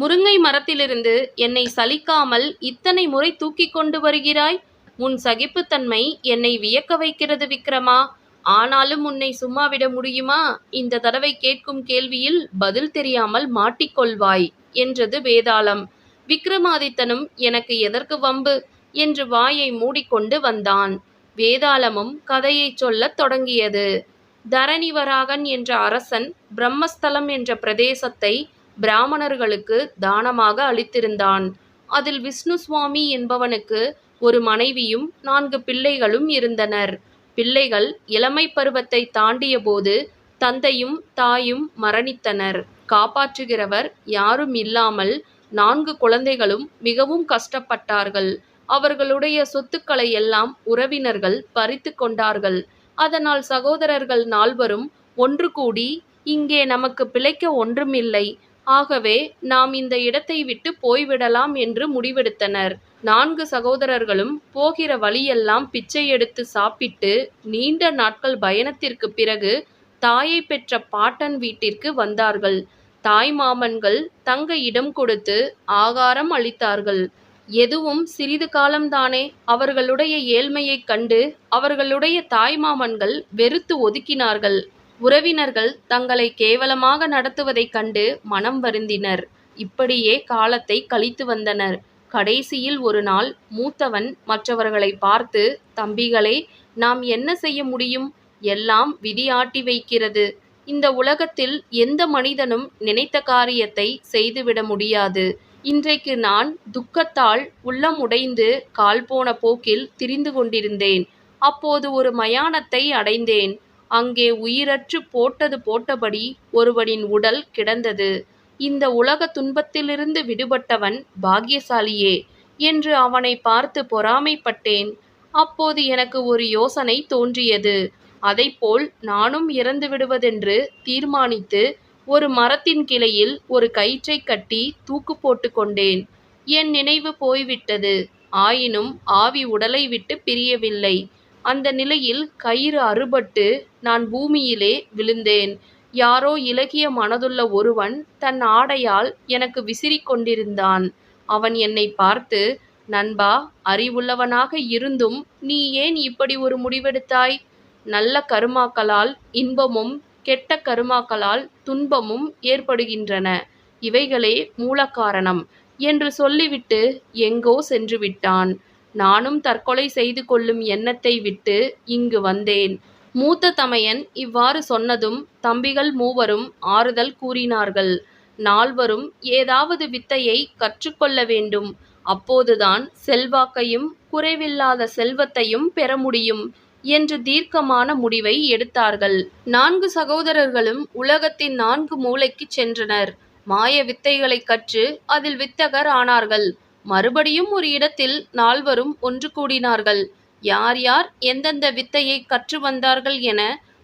முருங்கை மரத்திலிருந்து என்னை சலிக்காமல் இத்தனை முறை தூக்கி கொண்டு வருகிறாய்? உன் சகிப்புத்தன்மை என்னை வியக்க வைக்கிறது விக்ரமா. ஆனாலும் உன்னை சும்மா விட முடியுமா? இந்த தடவை கேட்கும் கேள்வியில் பதில் தெரியாமல் மாட்டிக்கொள்வாய் என்றது வேதாளம். விக்ரமாதித்தனும் எனக்கு எதற்கு வம்பு? என்று வாயை மூடிக்கொண்டு வந்தான். வேதாளமும் கதையைச் சொல்லத் தொடங்கியது. தரணிவராகன் என்ற அரசன் பிரம்மஸ்தலம் என்ற பிரதேசத்தை பிராமணர்களுக்கு தானமாக அளித்திருந்தான். அதில் விஷ்ணு சுவாமி என்பவனுக்கு ஒரு மனைவியும் நான்கு பிள்ளைகளும் இருந்தனர். பிள்ளைகள் இளமை பருவத்தை தாண்டிய போது தந்தையும் தாயும் மரணித்தனர். காப்பாற்றுகிறவர் யாரும் இல்லாமல் நான்கு குழந்தைகளும் மிகவும் கஷ்டப்பட்டார்கள். அவர்களுடைய சொத்துக்களை எல்லாம் உறவினர்கள் பறித்து கொண்டார்கள். அதனால் சகோதரர்கள் நால்வரும் ஒன்று கூடி இங்கே நமக்கு பிழைக்க ஒன்றுமில்லை. ஆகவே நாம் இந்த இடத்தை விட்டு போய்விடலாம் என்று முடிவெடுத்தனர். நான்கு சகோதரர்களும் போகிற வழியெல்லாம் பிச்சை எடுத்து சாப்பிட்டு நீண்ட நாட்கள் பயணத்திற்கு பிறகு தாயை பெற்ற பாட்டன் வீட்டிற்கு வந்தார்கள். தாய் மாமன்கள் தங்க இடம் கொடுத்து ஆகாரம் அளித்தார்கள். எதுவும் சிறிது காலம்தானே அவர்களுடைய ஏழ்மையைக் கண்டு அவர்களுடைய தாய்மாமன்கள் வெறுத்து ஒதுக்கினார்கள். உறவினர்கள் தங்களை கேவலமாக நடத்துவதைக் கண்டு மனம் வருந்தினர். இப்படியே காலத்தை கழித்து வந்தனர். கடைசியில் ஒரு நாள் மூத்தவன் மற்றவர்களை பார்த்து தம்பிகளே நாம் என்ன செய்ய முடியும்? எல்லாம் விதி ஆட்டி வைக்கிறது. இந்த உலகத்தில் எந்த மனிதனும் நினைத்த காரியத்தை செய்துவிட முடியாது. இன்றைக்கு நான் துக்கத்தால் உள்ளம் உடைந்து கால் போன போக்கில் திரிந்து கொண்டிருந்தேன். அப்போது ஒரு மயானத்தை அடைந்தேன். அங்கே உயிரற்று போட்டது போட்டபடி ஒருவனின் உடல் கிடந்தது. இந்த உலக துன்பத்திலிருந்து விடுபட்டவன் பாக்கியசாலியே என்று அவனை பார்த்து பொறாமைப்பட்டேன். அப்போது எனக்கு ஒரு யோசனை தோன்றியது. அதைப்போல் நானும் இறந்து விடுவதென்று தீர்மானித்து ஒரு மரத்தின் கிளையில் ஒரு கயிற்றை கட்டி தூக்கு போட்டு கொண்டேன். என் நினைவு போய்விட்டது. ஆயினும் ஆவி உடலை விட்டு பிரியவில்லை. அந்த நிலையில் கயிறு அறுபட்டு நான் பூமியிலே விழுந்தேன். யாரோ இலகிய மனதுள்ள ஒருவன் தன் ஆடையால் எனக்கு விசிறிக் கொண்டிருந்தான். அவன் என்னை பார்த்து நண்பா அறிவுள்ளவனாக இருந்தும் நீ ஏன் இப்படி ஒரு முடிவெடுத்தாய்? நல்ல கருமாக்களால் இன்பமும் கெட்ட கருமாக்களால் துன்பமும் ஏற்படுகின்றன. இவைகளே மூலக்காரணம் என்று சொல்லிவிட்டு எங்கோ சென்று விட்டான். நானும் தற்கொலை செய்து கொள்ளும் எண்ணத்தை விட்டு இங்கு வந்தேன். மூத்த தமையன் இவ்வாறு சொன்னதும் தம்பிகள் மூவரும் ஆறுதல் கூறினார்கள். நால்வரும் ஏதாவது வித்தையை கற்றுக்கொள்ள வேண்டும். அப்போதுதான் செல்வாக்கையும் குறைவில்லாத செல்வத்தையும் பெற முடியும் என்று தீர்க்கமான முடிவை எடுத்தார்கள். நான்கு சகோதரர்களும் உலகத்தின் நான்கு மூலைக்கு சென்றனர். மாய வித்தைகளை கற்று அதில் வித்தகர் ஆனார்கள். மறுபடியும் ஒரு இடத்தில் நால்வரும் ஒன்று கூடினார்கள். யார் யார் எந்தெந்த வித்தையை கற்று வந்தார்கள் என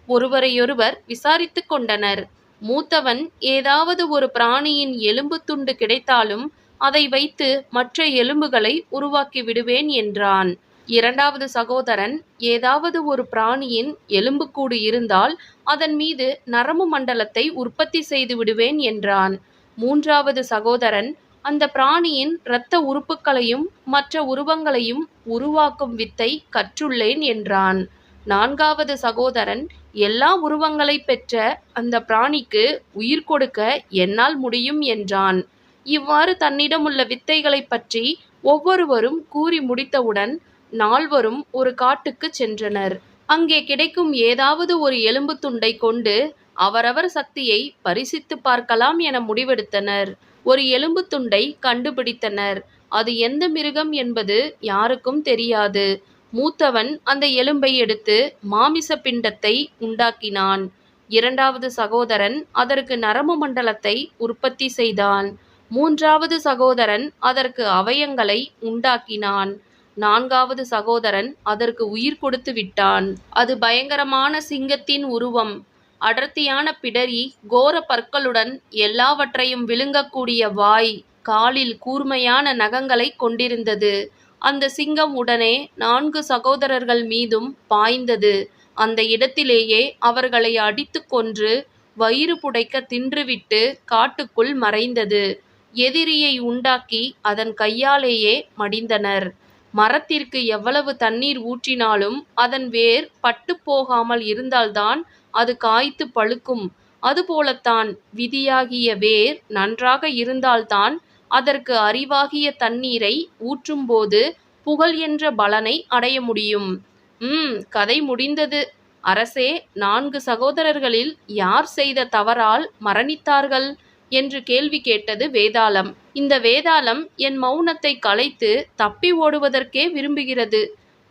ஒருவரையொருவர் விசாரித்து கொண்டனர். மூத்தவன் ஏதாவது ஒரு பிராணியின் எலும்பு துண்டு கிடைத்தாலும் அதை வைத்து மற்ற எலும்புகளை உருவாக்கி விடுவேன் என்றான். இரண்டாவது சகோதரன் ஏதாவது ஒரு பிராணியின் எலும்புக்கூடு இருந்தால் அதன் மீது நரம்பு மண்டலத்தை உற்பத்தி செய்து விடுவேன் என்றான். மூன்றாவது சகோதரன் அந்த பிராணியின் இரத்த உறுப்புகளையும் மற்ற உருவங்களையும் உருவாக்கும் வித்தை கற்றுள்ளேன் என்றான். நான்காவது சகோதரன் எல்லா உருவங்களை பெற்ற அந்த பிராணிக்கு உயிர் கொடுக்க என்னால் முடியும் என்றான். இவ்வாறு தன்னிடம் உள்ள வித்தைகளைப் பற்றி ஒவ்வொருவரும் கூறி முடித்தவுடன் நால்வரும் ஒரு காட்டுக்குச் சென்றனர். அங்கே கிடைக்கும் ஏதாவது ஒரு எலும்பு துண்டை கொண்டு அவரவர் சக்தியை பரிசித்து பார்க்கலாம் என முடிவெடுத்தனர். ஒரு எலும்பு துண்டை கண்டுபிடித்தனர். அது எந்த மிருகம் என்பது யாருக்கும் தெரியாது. மூத்தவன் அந்த எலும்பை எடுத்து மாமிச பிண்டத்தை உண்டாக்கினான். இரண்டாவது சகோதரன் அதற்கு நரம்பு மண்டலத்தை உற்பத்தி செய்தான். மூன்றாவது சகோதரன் அதற்கு அவயங்களை உண்டாக்கினான். நான்காவது சகோதரன் அதற்கு உயிர் கொடுத்து விட்டான். அது பயங்கரமான சிங்கத்தின் உருவம். அடர்த்தியான பிடரி கோர பற்களுடன் எல்லாவற்றையும் விழுங்கக்கூடிய வாய் காலில் கூர்மையான நகங்களை கொண்டிருந்தது. அந்த சிங்கம் உடனே நான்கு சகோதரர்கள் மீதும் பாய்ந்தது. அந்த இடத்திலேயே அவர்களை அடித்து கொன்று வயிறு புடைக்க தின்றுவிட்டு காட்டுக்குள் மறைந்தது. எதிரியை உண்டாக்கி அதன் கையாலேயே மடிந்தனர். மரத்திற்கு எவ்வளவு தண்ணீர் ஊற்றினாலும் அதன் வேர் பட்டு போகாமல் இருந்தால்தான் அது காய்த்து பழுக்கும். அதுபோலத்தான் விதியாகிய வேர் நன்றாக இருந்தால்தான் அதற்கு அறிவாகிய தண்ணீரை ஊற்றும்போது புகழ் என்ற பலனை அடைய முடியும். ம் கதை முடிந்தது. அரசே நான்கு சகோதரர்களில் யார் செய்த தவறால் மரணித்தார்கள்? என்று கேள்வி கேட்டது வேதாளம். இந்த வேதாளம் என் மௌனத்தை கலைத்து தப்பி ஓடுவதற்கே விரும்புகிறது.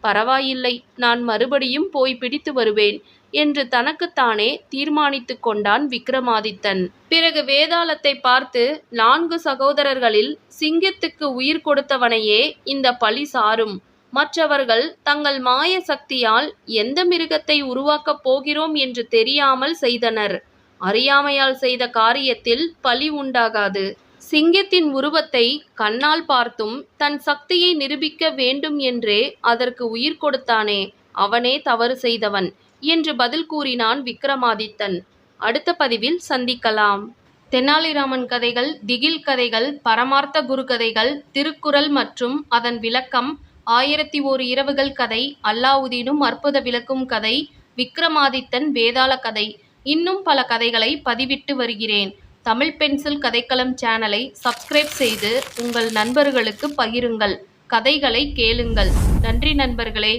பரவாயில்லை நான் மறுபடியும் போய் பிடித்து வருவேன் என்று தனக்குத்தானே தீர்மானித்து கொண்டான் விக்ரமாதித்தன். பிறகு வேதாளத்தை பார்த்து நான்கு சகோதரர்களில் சிங்கத்துக்கு உயிர் கொடுத்தவனையே இந்த பழி சாரும். மற்றவர்கள் தங்கள் மாய சக்தியால் எந்த மிருகத்தை உருவாக்கப் போகிறோம் என்று தெரியாமல் செய்தனர். அறியாமையால் செய்த காரியத்தில் பழி உண்டாகாது. சிங்கத்தின் உருவத்தை கண்ணால் பார்த்தும் தன் சக்தியை நிரூபிக்க வேண்டும் என்றே அதற்கு உயிர் கொடுத்தானே அவனே தவறு செய்தவன் என்று பதில் கூறினான் விக்ரமாதித்தன். அடுத்த பதிவில் சந்திக்கலாம். தெனாலிராமன் கதைகள் திகில் கதைகள் பரமார்த்த குரு கதைகள் திருக்குறள் மற்றும் அதன் விளக்கம் ஆயிரத்தி ஓர் இரவுகள் கதை அல்லாவுதீனும் அற்புத விளக்கும் கதை விக்ரமாதித்தன் வேதாள கதை இன்னும் பல கதைகளை பதிவிட்டு வருகிறேன். தமிழ் பென்சில் கதைக்களம் சேனலை சப்ஸ்கிரைப் செய்து உங்கள் நண்பர்களுக்கு பகிருங்கள். கதைகளை கேளுங்கள். நன்றி நண்பர்களே.